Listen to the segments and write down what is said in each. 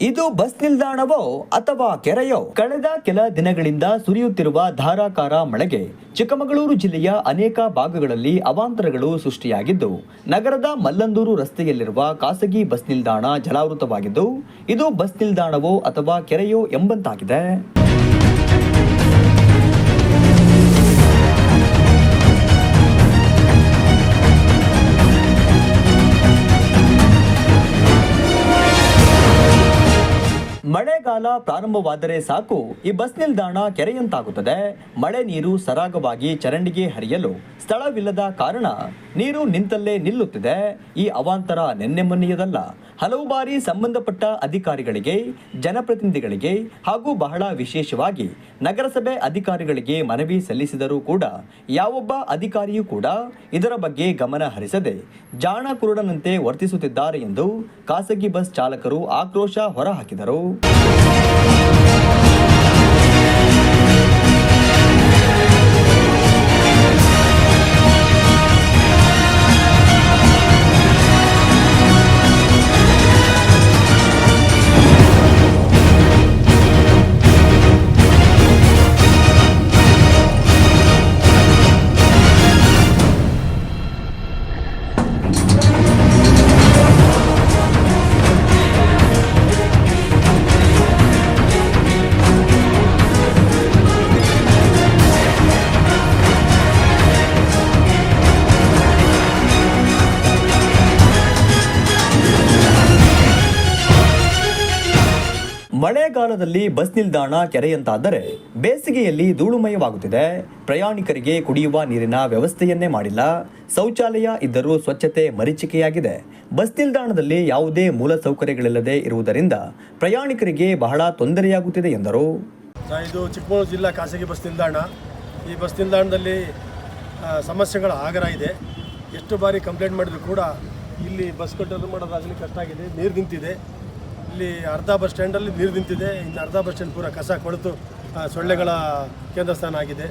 ಇದು ಬಸ್ ನಿಲ್ದಾಣವೋ ಅಥವಾ ಕೆರೆಯೋ? ಕಳೆದ ಕೆಲ ದಿನಗಳಿಂದ ಸುರಿಯುತ್ತಿರುವ ಧಾರಾಕಾರ ಮಳೆಗೆ ಚಿಕ್ಕಮಗಳೂರು ಜಿಲ್ಲೆಯ ಅನೇಕ ಭಾಗಗಳಲ್ಲಿ ಅವಾಂತರಗಳು ಸೃಷ್ಟಿಯಾಗಿದ್ದು, ನಗರದ ಮಲ್ಲಂದೂರು ರಸ್ತೆಯಲ್ಲಿರುವ ಖಾಸಗಿ ಬಸ್ ನಿಲ್ದಾಣ ಜಲಾವೃತವಾಗಿದ್ದು, ಇದು ಬಸ್ ನಿಲ್ದಾಣವೋ ಅಥವಾ ಕೆರೆಯೋ ಎಂಬಂತಾಗಿದೆ. ಮಳೆಗಾಲ ಪ್ರಾರಂಭವಾದರೆ ಸಾಕು. ಈ ಬಸ್ ನಿಲ್ದಾಣ ಕೆರೆಯಂತಾಗುತ್ತದೆ. ಮಳೆ ನೀರು ಸರಾಗವಾಗಿ ಚರಂಡಿಗೆ ಹರಿಯಲು ಸ್ಥಳವಿಲ್ಲದ ಕಾರಣ ನೀರು ನಿಂತಲ್ಲೇ ನಿಲ್ಲುತ್ತಿದೆ. ಈ ಅವಾಂತರ ನೆನ್ನೆ ಮೊನ್ನೆಯದಲ್ಲ. ಹಲವು ಬಾರಿ ಸಂಬಂಧಪಟ್ಟ ಅಧಿಕಾರಿಗಳಿಗೆ, ಜನಪ್ರತಿನಿಧಿಗಳಿಗೆ ಹಾಗೂ ಬಹಳ ವಿಶೇಷವಾಗಿ ನಗರಸಭೆ ಅಧಿಕಾರಿಗಳಿಗೆ ಮನವಿ ಸಲ್ಲಿಸಿದರೂ ಕೂಡ ಯಾವೊಬ್ಬ ಅಧಿಕಾರಿಯೂ ಕೂಡ ಇದರ ಬಗ್ಗೆ ಗಮನ ಹರಿಸದೆ ಜಾಣ ಕುರುಡನಂತೆ ವರ್ತಿಸುತ್ತಿದ್ದಾರೆ ಎಂದು ಖಾಸಗಿ ಬಸ್ ಚಾಲಕರು ಆಕ್ರೋಶ ಹೊರಹಾಕಿದರು. ಮಳೆಗಾಲದಲ್ಲಿ ಬಸ್ ನಿಲ್ದಾಣ ಕೆರೆಯಂತಾದರೆ ಬೇಸಿಗೆಯಲ್ಲಿ ಧೂಳುಮಯವಾಗುತ್ತಿದೆ. ಪ್ರಯಾಣಿಕರಿಗೆ ಕುಡಿಯುವ ನೀರಿನ ವ್ಯವಸ್ಥೆಯನ್ನೇ ಮಾಡಿಲ್ಲ. ಶೌಚಾಲಯ ಇದ್ದರೂ ಸ್ವಚ್ಛತೆ ಮರೀಚಿಕೆಯಾಗಿದೆ. ಬಸ್ ನಿಲ್ದಾಣದಲ್ಲಿ ಯಾವುದೇ ಮೂಲ ಸೌಕರ್ಯಗಳಿಲ್ಲದೆ ಇರುವುದರಿಂದ ಪ್ರಯಾಣಿಕರಿಗೆ ಬಹಳ ತೊಂದರೆಯಾಗುತ್ತಿದೆ ಎಂದರು. ಇದು ಚಿಕ್ಕಮಗಳೂರು ಜಿಲ್ಲಾ ಖಾಸಗಿ ಬಸ್ ನಿಲ್ದಾಣ. ಈ ಬಸ್ ನಿಲ್ದಾಣದಲ್ಲಿ ಸಮಸ್ಯೆಗಳ ಆಗರ ಇದೆ. ಎಷ್ಟು ಬಾರಿ ಕಂಪ್ಲೇಂಟ್ ಮಾಡಿದ್ರು ಕೂಡ ಇಲ್ಲಿ ಬಸ್ ಕಟ್ಟೋದು ಮಾಡೋದಾಗಲಿ ಕಷ್ಟ ಆಗಿದೆ, ನೀರು ನಿಂತಿದೆ. ಇಲ್ಲಿ ಅರ್ಧ ಬಸ್ ಸ್ಟ್ಯಾಂಡಲ್ಲಿ ನೀರು ನಿಂತಿದೆ. ಇನ್ನು ಅರ್ಧ ಬಸ್ ಸ್ಟ್ಯಾಂಡ್ ಪೂರ ಕಸ ಕೊಳೆತು. ಸೊಳ್ಳೆಗಳ ಕೇಂದ್ರ ಸ್ಥಾನ ಆಗಿದೆ.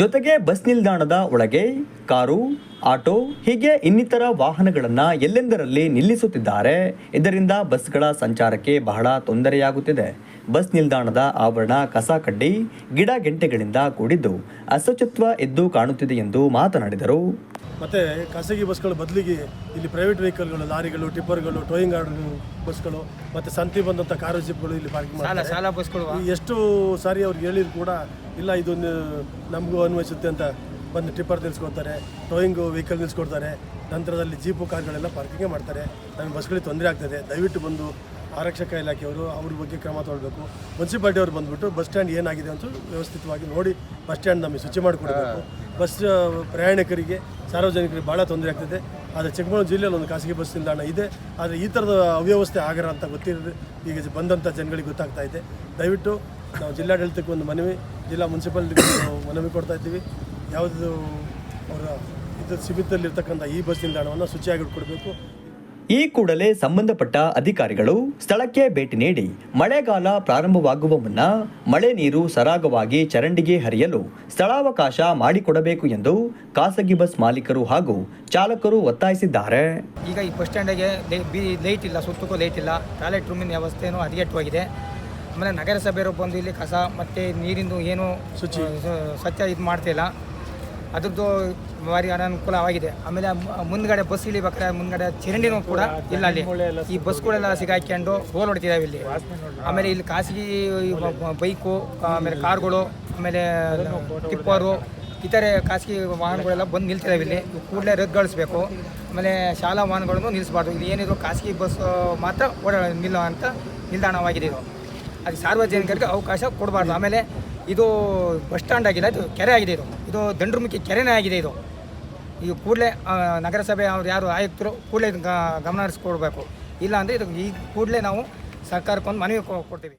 ಜೊತೆಗೆ ಬಸ್ ನಿಲ್ದಾಣದ ಒಳಗೆ ಕಾರು ಆಟೋ ಹೀಗೆ ಇನ್ನಿತರ ವಾಹನಗಳನ್ನು ಎಲ್ಲೆಂದರಲ್ಲಿ ನಿಲ್ಲಿಸುತ್ತಿದ್ದಾರೆ. ಇದರಿಂದ ಬಸ್ಗಳ ಸಂಚಾರಕ್ಕೆ ಬಹಳ ತೊಂದರೆಯಾಗುತ್ತಿದೆ. ಬಸ್ ನಿಲ್ದಾಣದ ಆವರಣ ಕಸ ಕಡ್ಡಿ ಗಿಡ ಗೆಂಟೆಗಳಿಂದ ಕೂಡಿದ್ದು ಅಸ್ವಚ್ಛತ್ವ ಎದ್ದು ಕಾಣುತ್ತಿದೆ ಎಂದು ಮಾತನಾಡಿದರು. ಮತ್ತು ಖಾಸಗಿ ಬಸ್ಗಳು ಬದಲಿಗೆ ಇಲ್ಲಿ ಪ್ರೈವೇಟ್ ವೆಹಿಕಲ್ಗಳು ಲಾರಿಗಳು ಟಿಪ್ಪರ್ಗಳು ಟೋಯಿಂಗ್ ಬಸ್ಗಳು ಮತ್ತು ಸಂತಿ ಬಂದಂಥ ಕಾರು ಜಿಪ್ಗಳು ಇಲ್ಲಿ ಪಾರ್ಕಿಂಗ್ ಮಾಡ್ತಾರೆ. ಶಾಲಾ ಬಸ್ಗಳು ಈ ಎಷ್ಟು ಸಾರಿ ಅವ್ರಿಗೆ ಹೇಳಿದ್ರು ಕೂಡ ಇಲ್ಲ ಇದೊಂದು ನಮಗೂ ಅನ್ವಯಿಸುತ್ತೆ ಅಂತ ಬಂದು ಟಿಪ್ಪರ್ ನಿಲ್ಸ್ಕೊಳ್ತಾರೆ ಟೋಯಿಂಗು ವೆಹಿಕಲ್ ನಿಲ್ಸ್ಕೊಡ್ತಾರೆ, ನಂತರದಲ್ಲಿ ಜೀಪು ಕಾರ್ಗಳೆಲ್ಲ ಪಾರ್ಕಿಂಗೇ ಮಾಡ್ತಾರೆ. ನಮಗೆ ಬಸ್ಗಳಿಗೆ ತೊಂದರೆ ಆಗ್ತದೆ. ದಯವಿಟ್ಟು ಬಂದು ಆರಕ್ಷಕ ಇಲಾಖೆಯವರು ಅವ್ರ ಬಗ್ಗೆ ಕ್ರಮ ತೊಗೊಳ್ಬೇಕು. ಮುನ್ಸಿಪಾಲ್ಟಿ ಅವರು ಬಂದುಬಿಟ್ಟು ಬಸ್ ಸ್ಟ್ಯಾಂಡ್ ಏನಾಗಿದೆ ಅಂತ ವ್ಯವಸ್ಥಿತವಾಗಿ ನೋಡಿ ಬಸ್ ಸ್ಟ್ಯಾಂಡ್ ನಮಗೆ ಶುಚಿ ಮಾಡಿಕೊಡ್ಬೇಕು. ಬಸ್ ಪ್ರಯಾಣಿಕರಿಗೆ, ಸಾರ್ವಜನಿಕರಿಗೆ ಭಾಳ ತೊಂದರೆ ಆಗ್ತದೆ. ಆದರೆ ಚಿಕ್ಕಮಗಳೂರು ಜಿಲ್ಲೆಯಲ್ಲಿ ಒಂದು ಖಾಸಗಿ ಬಸ್ ನಿಲ್ದಾಣ ಇದೆ. ಆದರೆ ಈ ಥರದ ಅವ್ಯವಸ್ಥೆ ಆಗರ ಅಂತ ಗೊತ್ತಿರೋದು ಈಗ ಬಂದಂಥ ಜನಗಳಿಗೆ ಗೊತ್ತಾಗ್ತಾ ಇದೆ. ದಯವಿಟ್ಟು ನಾವು ಜಿಲ್ಲಾಡಳಿತಕ್ಕೆ ಒಂದು ಮನವಿ, ಜಿಲ್ಲಾ ಮುನ್ಸಿಪಾಲ್ಟಿಗೆ ಮನವಿ ಕೊಡ್ತಾ ಇದ್ದೀವಿ. ಯಾವುದು ಅವರ ಇದು ಸೀಮಿತದಲ್ಲಿರ್ತಕ್ಕಂಥ ಈ ಬಸ್ ನಿಲ್ದಾಣವನ್ನು ಶುಚಿಯಾಗಿ ಕೊಡಬೇಕು. ಈ ಕೂಡಲೇ ಸಂಬಂಧಪಟ್ಟ ಅಧಿಕಾರಿಗಳು ಸ್ಥಳಕ್ಕೆ ಭೇಟಿ ನೀಡಿ ಮಳೆಗಾಲ ಪ್ರಾರಂಭವಾಗುವ ಮುನ್ನ ಮಳೆ ನೀರು ಸರಾಗವಾಗಿ ಚರಂಡಿಗೆ ಹರಿಯಲು ಸ್ಥಳಾವಕಾಶ ಮಾಡಿಕೊಡಬೇಕು ಎಂದು ಖಾಸಗಿ ಬಸ್ ಮಾಲೀಕರು ಹಾಗೂ ಚಾಲಕರು ಒತ್ತಾಯಿಸಿದ್ದಾರೆ. ಈಗ ಈ ಬಸ್ ಸ್ಟ್ಯಾಂಡಿಗೆ ಲೈಟ್ ಇಲ್ಲ ಸುತ್ತಕ್ಕೂ ಲೈಟ್ ಇಲ್ಲ ಟಾಯ್ಲೆಟ್ ರೂಮಿನ ವ್ಯವಸ್ಥೆನೂ ಹದಗೆಟ್ಟುವಾಗಿದೆ ಆಮೇಲೆ ನಗರಸಭೆಯವರು ಬಂದು ಇಲ್ಲಿ ಕಸ ಮತ್ತು ನೀರಿಂದು ಏನು ಸ್ವಚ್ಛ ಇದು ಮಾಡ್ತಿಲ್ಲ. ಅದ್ರದ್ದು ಭಾರಿ ಅನಾನುಕೂಲವಾಗಿದೆ ಆಮೇಲೆ ಮುಂದ್ಗಡೆ ಬಸ್ ಇಳಿಬೇಕಾದ್ರೆ ಮುಂದ್ಗಡೆ ಚರಂಡಿನೂ ಕೂಡ ಇಲ್ಲ ಅಲ್ಲಿ. ಈ ಬಸ್ಗಳೆಲ್ಲ ಸಿಗಾಕೊಂಡು ಹೋಲ್ ಹೊಡ್ತಿದ್ದಾವೆ ಇಲ್ಲಿ. ಆಮೇಲೆ ಇಲ್ಲಿ ಖಾಸಗಿ ಬೈಕು ಆಮೇಲೆ ಕಾರ್ಗಳು, ಆಮೇಲೆ ಟಿಪ್ಪರು, ಇತರೆ ಖಾಸಗಿ ವಾಹನಗಳೆಲ್ಲ ಬಂದು ನಿಲ್ತಿದ್ದಾವೆ ಇಲ್ಲಿ. ಕೂಡಲೇ ರದ್ದುಗೊಳಿಸ್ಬೇಕು. ಆಮೇಲೆ ಶಾಲಾ ವಾಹನಗಳನ್ನು ನಿಲ್ಲಿಸಬಾರ್ದು ಇದು ಏನಿದ್ರು ಖಾಸಗಿ ಬಸ್ ಮಾತ್ರ ಓಡಾಡೋ ನಿಲ್ಲೋ ಅಂತ ನಿಲ್ದಾಣವಾಗಿದೆ ಇದು. ಅದು ಸಾರ್ವಜನಿಕರಿಗೆ ಅವಕಾಶ ಕೊಡಬಾರ್ದು. ಆಮೇಲೆ ಇದು ಬಸ್ ಸ್ಟ್ಯಾಂಡ್ ಆಗಿದೆ. ಇದು ಕೆರೆ ಆಗಿದೆ ಇದು. ಇದು ದಂಡ್ರಮುಖಿ ಕೆರೆನೇ ಆಗಿದೆ ಇದು. ಈಗ ಕೂಡಲೇ ನಗರಸಭೆ ಅವ್ರು ಯಾರು ಆಯುಕ್ತರು ಕೂಡಲೇ ಗಮನ ಹರಿಸ್ಕೊಡ್ಬೇಕು. ಇಲ್ಲ ಅಂದರೆ ಇದು ಈ ಕೂಡಲೇ ನಾವು ಸರ್ಕಾರಕ್ಕೊಂದು ಮನವಿ ಕೊಡ್ತೀವಿ.